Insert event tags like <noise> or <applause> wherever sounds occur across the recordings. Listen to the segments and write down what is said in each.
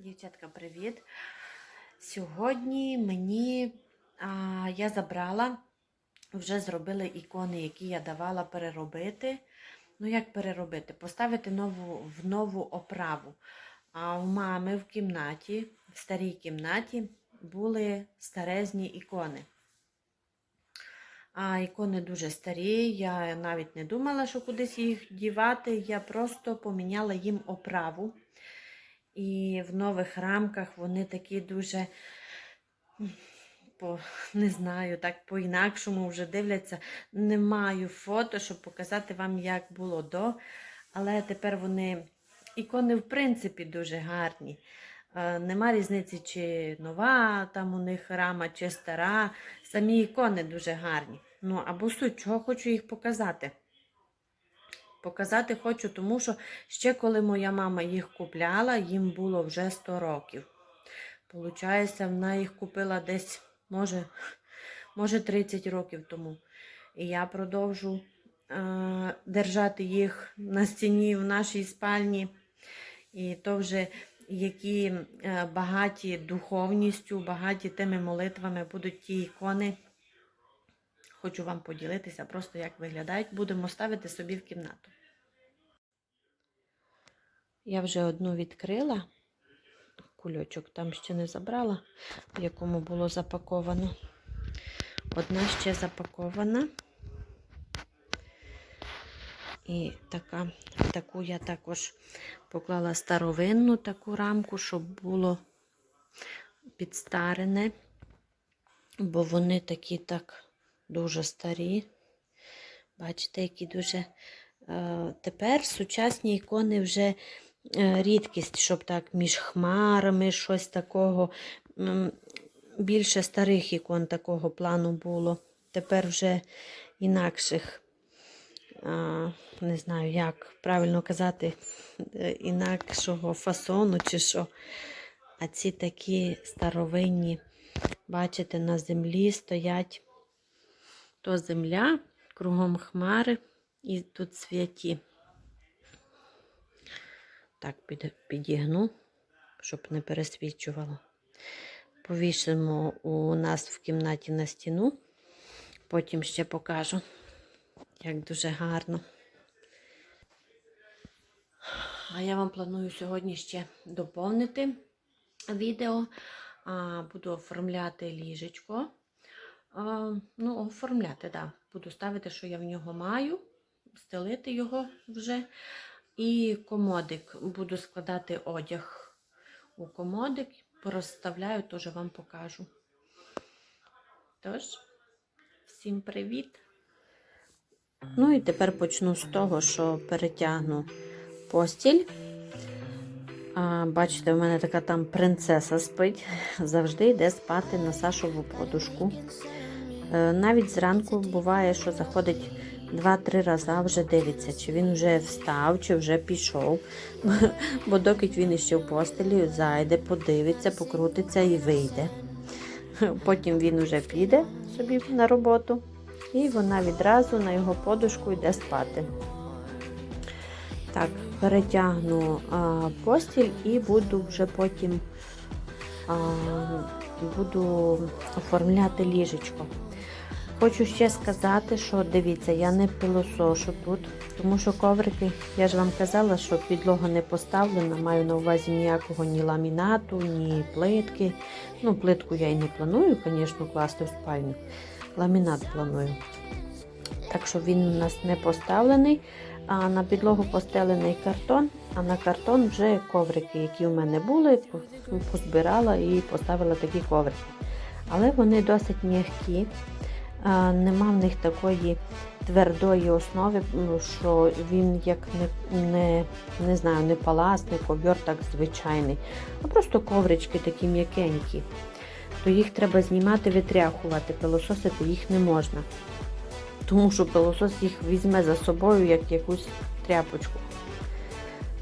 Дівчатка, привіт! Сьогодні мені а, я забрала, вже зробили ікони, які я давала переробити. Ну, як переробити? Поставити нову, в нову оправу. А у мами в кімнаті, в старій кімнаті, були старезні ікони. А ікони дуже старі. Я навіть не думала, що кудись їх дівати. Я просто поміняла їм оправу. І в нових рамках вони такі дуже, по, не знаю, так по-інакшому вже дивляться. Не маю фото, щоб показати вам, як було до. Але тепер вони, ікони, в принципі, дуже гарні. Е, Нема різниці, чи нова там у них рама, чи стара. Самі ікони дуже гарні. Ну, або суть, чого хочу їх показати. Показати хочу, тому що ще коли моя мама їх купляла, їм було вже 100 років. Получається, вона їх купила десь, може, може 30 років тому. І я продовжу е, держати їх на стіні в нашій спальні. І то вже які е, багаті духовністю, багаті тими молитвами будуть ті ікони. Хочу вам поділитися, просто як виглядають. Будемо ставити собі в кімнату. Я вже одну відкрила. Кульочок там ще не забрала, в якому було запаковано. Одна ще запакована. І така, таку я також поклала старовинну таку рамку, щоб було підстарене, бо вони такі так дуже старі. Бачите, які дуже. Е, Тепер сучасні ікони вже е, рідкість, щоб так між хмарами щось такого. Більше старих ікон такого плану було. Тепер вже інакших, не знаю, як правильно казати, е, інакшого фасону чи що. А ці такі старовинні, бачите, на землі стоять то земля, кругом хмари і тут святі. Так, підігну, щоб не пересвічувало. Повішимо у нас в кімнаті на стіну. Потім ще покажу, як дуже гарно. А я вам планую сьогодні ще доповнити відео. Буду оформляти ліжечко. Ну, оформляти. Да. Буду ставити, що я в нього маю, стелити його вже. І комодик. Буду складати одяг у комодик. Порозставляю, теж вам покажу. Тож, всім привіт! Ну і тепер почну з того, що перетягну постіль. Бачите, у мене така там принцеса спить. Завжди йде спати на Сашову подушку. Е, Навіть зранку буває, що заходить два-три рази, вже дивиться, чи він вже встав, чи вже пішов. Бо доки він іще в постелі, зайде, подивиться, покрутиться і вийде. Потім він вже піде собі на роботу, і вона відразу на його подушку йде спати. Так, перетягну а, постіль і буду вже потім а, буду оформляти ліжечко. Хочу ще сказати, що дивіться, я не пилосошу тут, тому що коврики, я ж вам казала, що підлога не поставлена, маю на увазі ніякого ні ламінату, ні плитки. Ну, плитку я і не планую, звісно, класти в спальню. Ламінат планую. Так що він у нас не поставлений, а на підлогу постелений картон, а на картон вже коврики, які у мене були, позбирала і поставила такі коврики. Але вони досить м'які. Нема в них такої твердої основи, що він як не, не, не знаю, не паласний, ковьор так звичайний, а просто коврички такі м'якенькі. То їх треба знімати, витряхувати, пилососити їх не можна. Тому що пилосос їх візьме за собою як якусь тряпочку.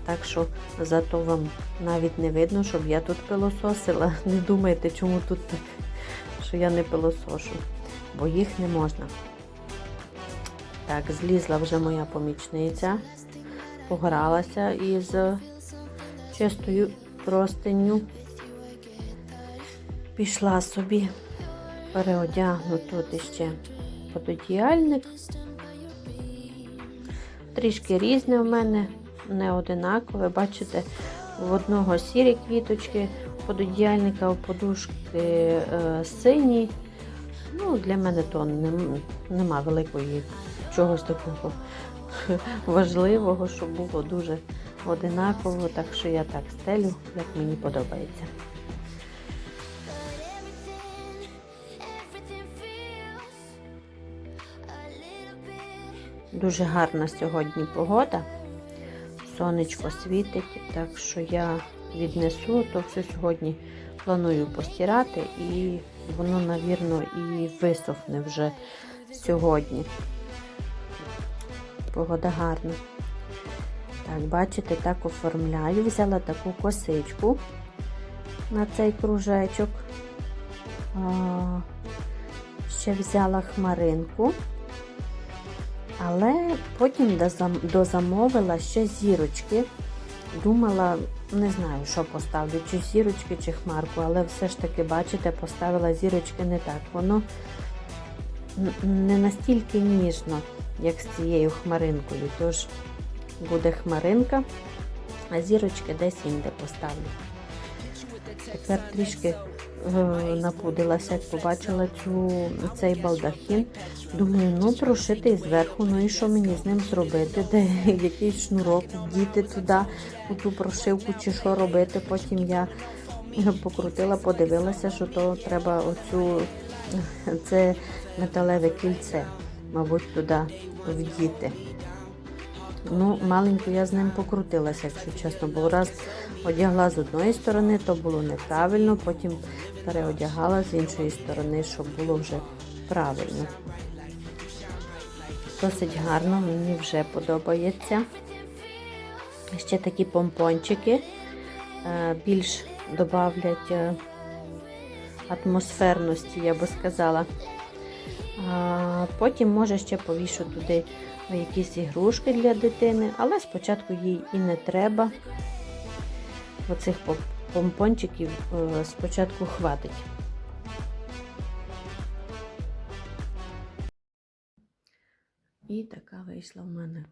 Так що зато вам навіть не видно, щоб я тут пилососила. <laughs> Не думайте, чому тут що я не пилосошу бо їх не можна. Так, злізла вже моя помічниця, погралася із чистою простиню. Пішла собі переодягну тут іще пододіяльник. Трішки різне в мене, не одинакове. Бачите, в одного сірі квіточки пододіяльника, у подушки е, сині. Ну, для мене то нем- нема великої чогось такого <laughs> важливого, щоб було дуже одинаково, так що я так стелю, як мені подобається. Дуже гарна сьогодні погода. Сонечко світить, так що я віднесу, то все сьогодні планую постирати і воно, навірно, і висохне вже сьогодні. Погода гарна. Так, бачите, так оформляю. Взяла таку косичку на цей кружечок. Ще взяла хмаринку. Але потім дозамовила ще зірочки. Думала, не знаю, що поставлю, чи зірочки, чи хмарку, але все ж таки, бачите, поставила зірочки не так. Воно не настільки ніжно, як з цією хмаринкою. Тож буде хмаринка, а зірочки десь інде поставлю. Тепер трішки е, напудилася, як побачила цю, цей балдахін. Думаю, ну прошитий зверху, ну і що мені з ним зробити? Де <laughs> якийсь шнурок вдіти туди, у ту прошивку чи що робити. Потім я покрутила, подивилася, що то треба оцю <laughs> це металеве кільце, мабуть, туди вдіти. Ну, маленько я з ним покрутилася, якщо чесно, бо раз одягла з одної сторони, то було неправильно, потім переодягала з іншої сторони, щоб було вже правильно. Досить гарно, мені вже подобається. Ще такі помпончики е, більш додавлять е, атмосферності, я би сказала. Потім може ще повішу туди якісь ігрушки для дитини, але спочатку їй і не треба. Оцих пом- помпончиків е, спочатку хватить. І така вийшла в мене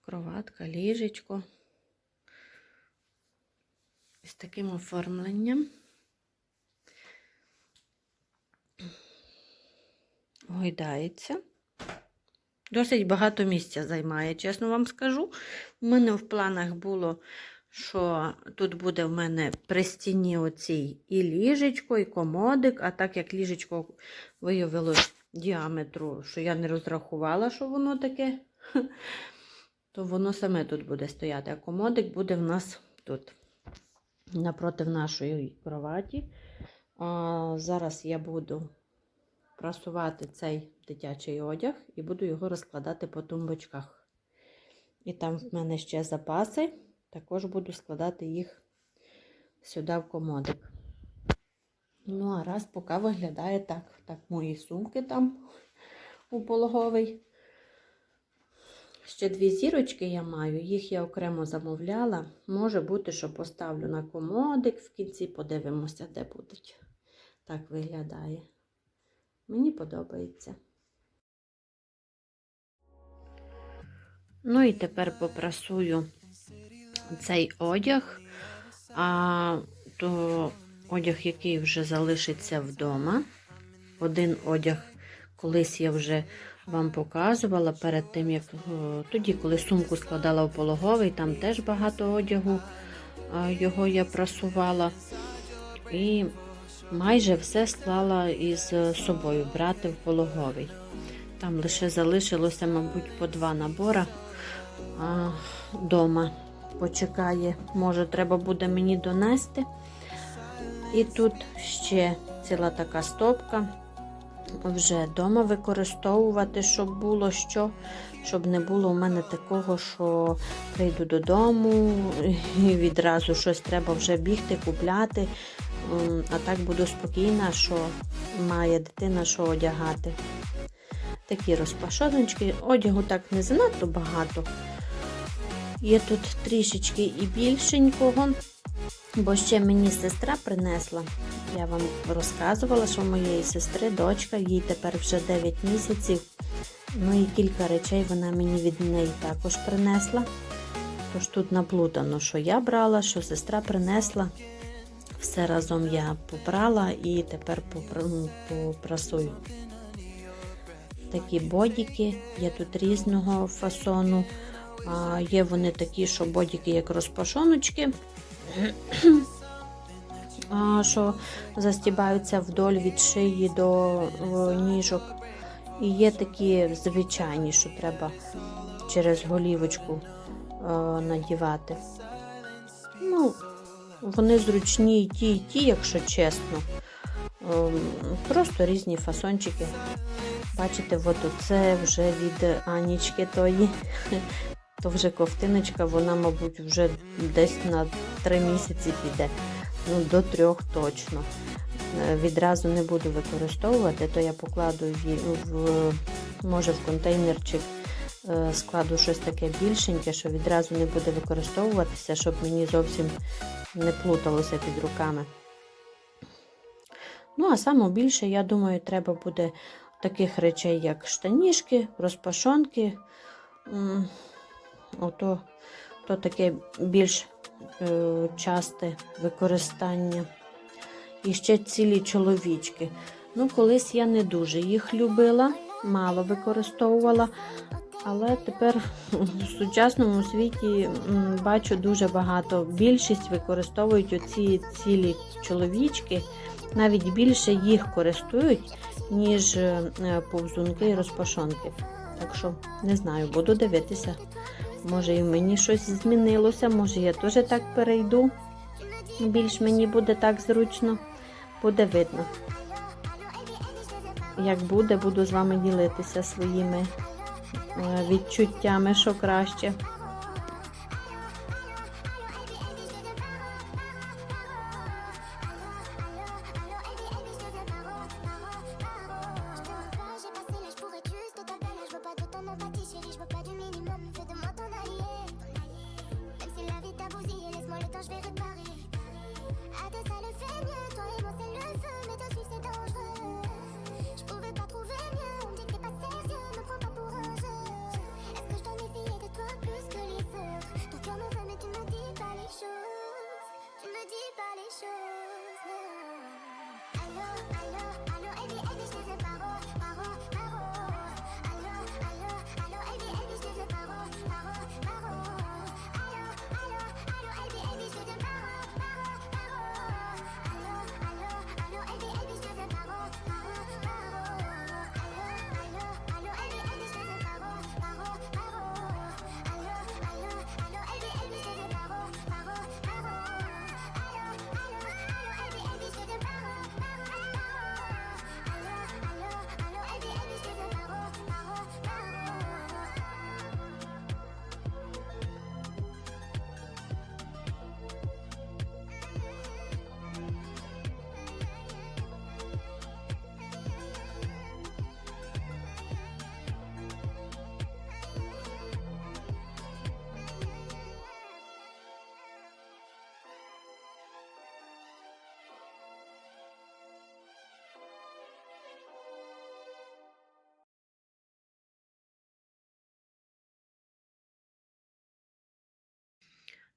кроватка, ліжечко з таким оформленням. Гойдається. Досить багато місця займає, чесно вам скажу. У мене в планах було, що тут буде в мене при стіні оцій і ліжечко, і комодик, а так як ліжечко виявилось діаметру, що я не розрахувала, що воно таке, <laughs> то воно саме тут буде стояти. А комодик буде в нас тут, напроти нашої кроваті. А, зараз я буду прасувати цей дитячий одяг і буду його розкладати по тумбочках. І там в мене ще запаси, також буду складати їх сюди в комодик. Ну, а раз поки виглядає так. Так, мої сумки там у пологовий. Ще дві зірочки я маю, їх я окремо замовляла. Може бути, що поставлю на комодик в кінці, подивимося, де будуть. Так виглядає. Мені подобається. Ну і тепер попрасую цей одяг, а то одяг, який вже залишиться вдома. Один одяг, колись я вже вам показувала перед тим, як тоді, коли сумку складала в пологовий, там теж багато одягу, його я прасувала. І майже все склала із собою брати в пологовий. Там лише залишилося, мабуть, по два набора дома. Почекає, може, треба буде мені донести. І тут ще ціла така стопка. Вже вдома використовувати, щоб було що, щоб не було у мене такого, що прийду додому і відразу щось треба вже бігти, купляти. А так буду спокійна, що має дитина що одягати. Такі розпашоночки, одягу так не занадто багато. Є тут трішечки і більшенького, Бо ще мені сестра принесла. Я вам розказувала, що моєї сестри дочка, їй тепер вже 9 місяців. Ну і кілька речей вона мені від неї також принесла. Тож тут наплутано, що я брала, що сестра принесла. Все разом я попрала і тепер ну, попрасую. Такі бодіки, є тут різного фасону. Є вони такі, що бодіки як розпашоночки, що застібаються вдоль від шиї до ніжок. І є такі звичайні, що треба через голівочку надівати. Ну, вони зручні і ті, і ті, якщо чесно. Просто різні фасончики. Бачите, от це вже від Анічки тої. То вже ковтиночка, вона, мабуть, вже десь на три місяці піде. Ну, до трьох точно. Е, Відразу не буду використовувати, то я покладу її в, може в контейнерчик, е, складу щось таке більшеньке, що відразу не буде використовуватися, щоб мені зовсім не плуталося під руками. Ну, а саме більше, я думаю, треба буде таких речей, як штанішки, розпашонки. Ото то таке більш е, часте використання. І ще цілі чоловічки. Ну, колись я не дуже їх любила, мало використовувала. Але тепер в сучасному світі бачу дуже багато. Більшість використовують оці цілі чоловічки, навіть більше їх користують, ніж е, повзунки і розпашонки. Так що не знаю, буду дивитися. Може і в мені щось змінилося, може я теж так перейду. Більш мені буде так зручно, буде видно. Як буде, буду з вами ділитися своїми е, відчуттями, що краще.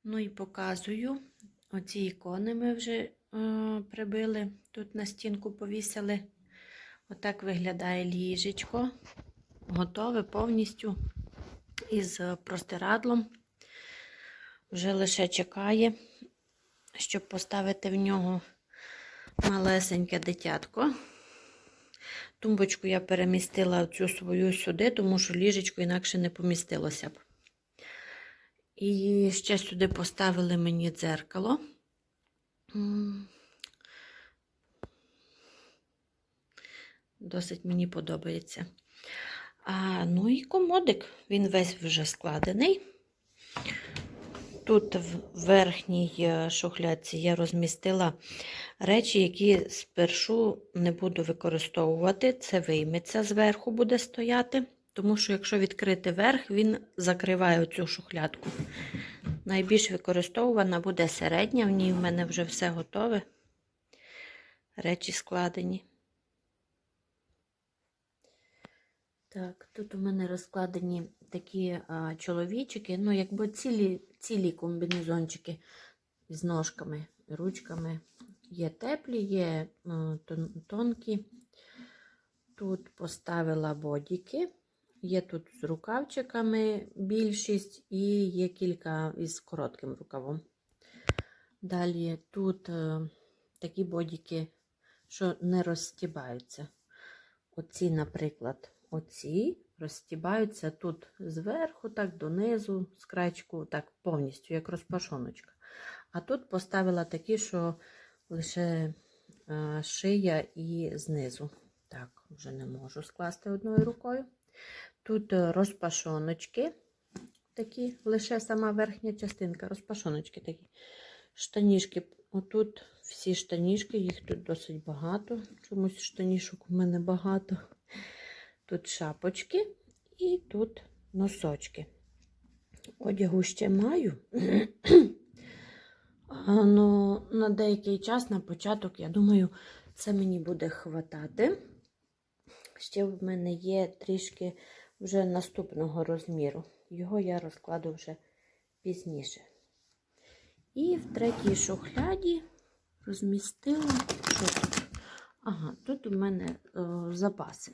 Ну і показую. Оці ікони ми вже е, прибили, тут на стінку повісили. Отак виглядає ліжечко. Готове повністю із простирадлом. Вже лише чекає, щоб поставити в нього малесеньке дитятко. Тумбочку я перемістила цю свою сюди, тому що ліжечко інакше не помістилося б. І ще сюди поставили мені дзеркало. Досить мені подобається. А, ну і комодик, він весь вже складений. Тут в верхній е, шухлядці я розмістила речі, які спершу не буду використовувати. Це вийметься зверху буде стояти, тому що якщо відкрити верх, він закриває оцю шухлядку. Найбільш використовувана буде середня, в ній в мене вже все готове. Речі складені. Так, тут у мене розкладені такі а, чоловічики, ну, якби цілі, цілі комбінезончики з ножками, ручками. Є теплі, є а, тон, тонкі. Тут поставила бодіки. Є тут з рукавчиками більшість, і є кілька із коротким рукавом. Далі тут е, такі бодіки, що не розстібаються. Оці, наприклад, оці розстібаються тут зверху, так донизу, з крайчику, так повністю, як розпашоночка. А тут поставила такі, що лише е, шия і знизу. Так, вже не можу скласти одною рукою. Тут е, розпашоночки, такі, лише сама верхня частинка, розпашоночки такі. Штаніжки. Отут всі штаніжки, їх тут досить багато. Чомусь штанішок у мене багато. Тут шапочки і тут носочки. Одягу ще маю. <clears throat> А, ну, на деякий час, на початок, я думаю, це мені буде хватати. Ще в мене є трішки вже наступного розміру. Його я розкладу вже пізніше. І в третій шухляді розмістила. Ага, тут у мене е, запаси.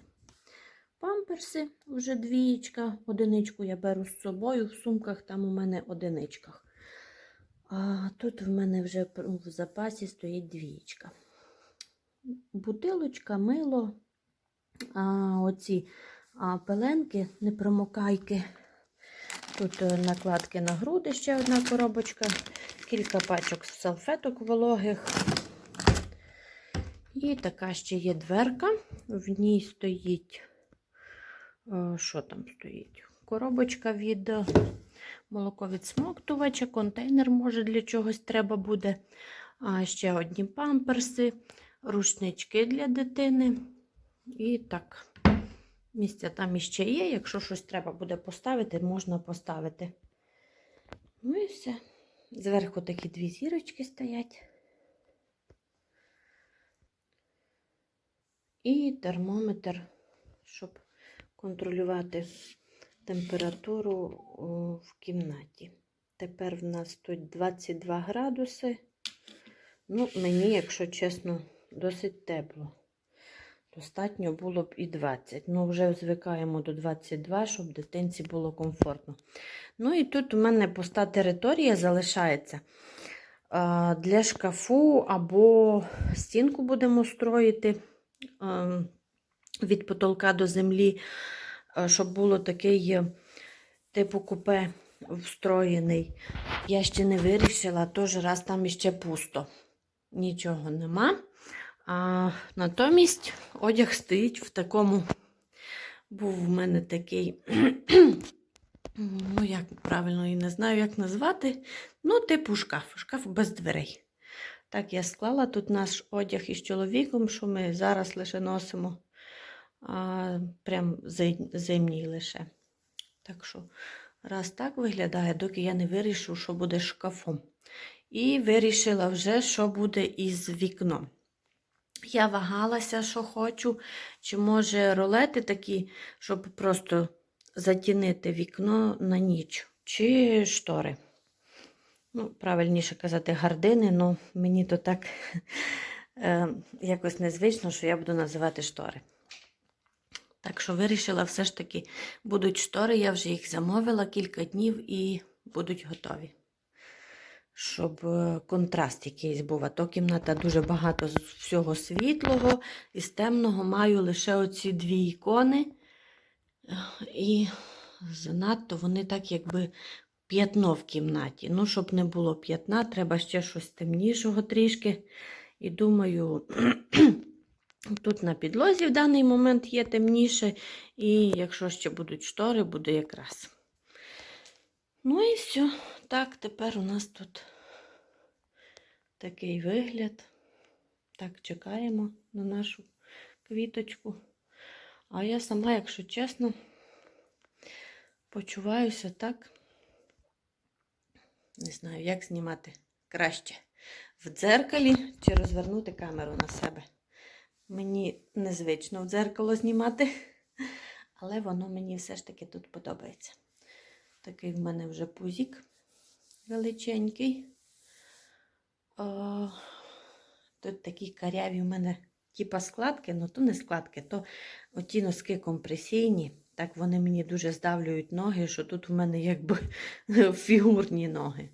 Памперси вже двієчка, одиничку я беру з собою, в сумках там у мене одиничках. А тут в мене вже в запасі стоїть двієчка. Бутилочка, мило, а, оці а, пеленки, непромокайки. Тут е, накладки на груди, ще одна коробочка, кілька пачок салфеток вологих. І така ще є дверка. В ній стоїть, е, що там стоїть? Коробочка від е, молоковідсмоктувача, контейнер, може, для чогось треба буде. А ще одні памперси, рушнички для дитини. І так, місця там іще є. Якщо щось треба буде поставити, можна поставити. Ну і все. Зверху такі дві зірочки стоять. І термометр, щоб контролювати температуру в кімнаті. Тепер в нас тут 22 градуси. Ну, мені, якщо чесно, досить тепло. Достатньо було б і 20. Ну, вже звикаємо до 22, щоб дитинці було комфортно. Ну і тут у мене пуста територія залишається. Для шкафу або стінку будемо строїти від потолка до землі, щоб було такий е, типу купе встроєний. Я ще не вирішила, тож раз там іще пусто. Нічого нема. А натомість одяг стоїть в такому, був в мене такий, ну, як правильно і не знаю, як назвати. Ну, типу шкаф, шкаф без дверей. Так, я склала тут наш одяг із чоловіком, що ми зараз лише носимо, а, прям зимній лише. Так що, раз так виглядає, доки я не вирішу, що буде шкафом. І вирішила вже, що буде із вікном. Я вагалася, що хочу, чи може ролети такі, щоб просто затінити вікно на ніч, чи штори. Ну, правильніше казати, гардини, ну мені то так е, якось незвично, що я буду називати штори. Так що вирішила, все ж таки, будуть штори, я вже їх замовила кілька днів і будуть готові щоб е, контраст якийсь був. А то кімната дуже багато з всього світлого і з темного маю лише оці дві ікони. І занадто вони так, якби п'ятно в кімнаті. Ну, щоб не було п'ятна, треба ще щось темнішого трішки. І думаю, <clears throat> тут на підлозі в даний момент є темніше, і якщо ще будуть штори, буде якраз. Ну і все. Так, тепер у нас тут такий вигляд. Так, чекаємо на нашу квіточку. А я сама, якщо чесно, почуваюся так. Не знаю, як знімати краще. В дзеркалі чи розвернути камеру на себе. Мені незвично в дзеркало знімати, але воно мені все ж таки тут подобається. Такий в мене вже пузік величенький. О, тут такі каряві в мене типа складки, ну то не складки, то оті носки компресійні. Так вони мені дуже здавлюють ноги, що тут в мене якби <laughs> фігурні ноги.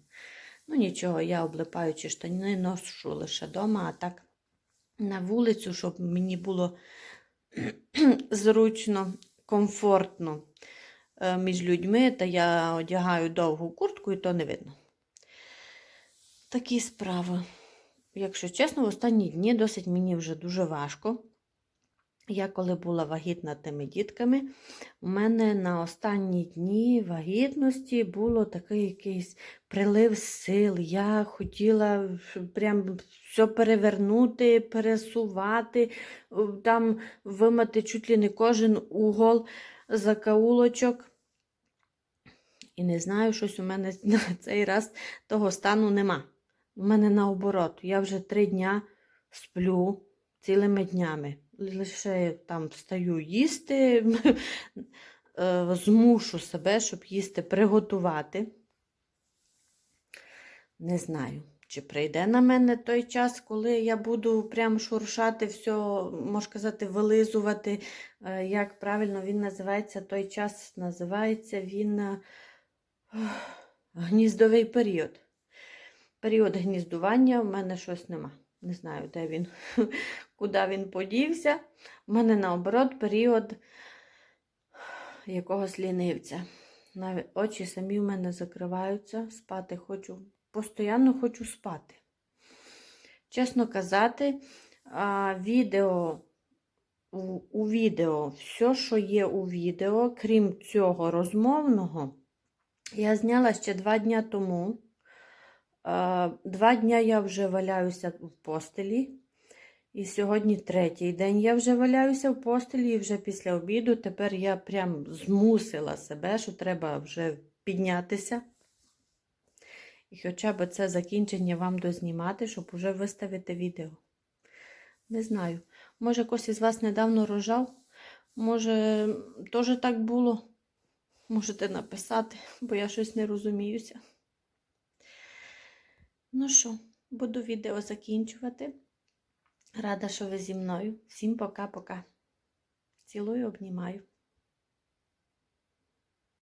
Ну нічого, я облипаючи штани ношу лише вдома, а так на вулицю, щоб мені було <clears throat> зручно, комфортно між людьми, та я одягаю довгу куртку і то не видно. Такі справи. Якщо чесно, в останні дні досить мені вже дуже важко. Я коли була вагітна тими дітками, у мене на останні дні вагітності було такий якийсь прилив сил. Я хотіла прям все перевернути, пересувати, там вимати чуть ли не кожен угол закаулочок. І не знаю, щось у мене <laughs> на цей раз того стану нема. У мене наоборот, я вже три дня сплю цілими днями. Лише там встаю їсти, <laughs> е, змушу себе, щоб їсти приготувати. Не знаю, чи прийде на мене той час, коли я буду прям шуршати все, можна сказати, вилизувати. Е, Як правильно він називається, той час називається він е, гніздовий період. Період гніздування в мене щось нема. Не знаю, де він, <laughs> куди він подівся. У мене наоборот період якогось лінивця. Навіть очі самі в мене закриваються, спати хочу, постійно хочу спати. Чесно казати, відео, у, відео, все, що є у відео, крім цього розмовного, я зняла ще два дня тому. Два дня я вже валяюся в постелі. І сьогодні третій день я вже валяюся в постелі, і вже після обіду тепер я прям змусила себе, що треба вже піднятися. І хоча б це закінчення вам дознімати, щоб вже виставити відео. Не знаю. Може, хтось із вас недавно рожав? Може, теж так було? Можете написати, бо я щось не розуміюся. Ну що, буду відео закінчувати. Рада, що ви зі мною. Всім пока-пока. Цілую, обнімаю.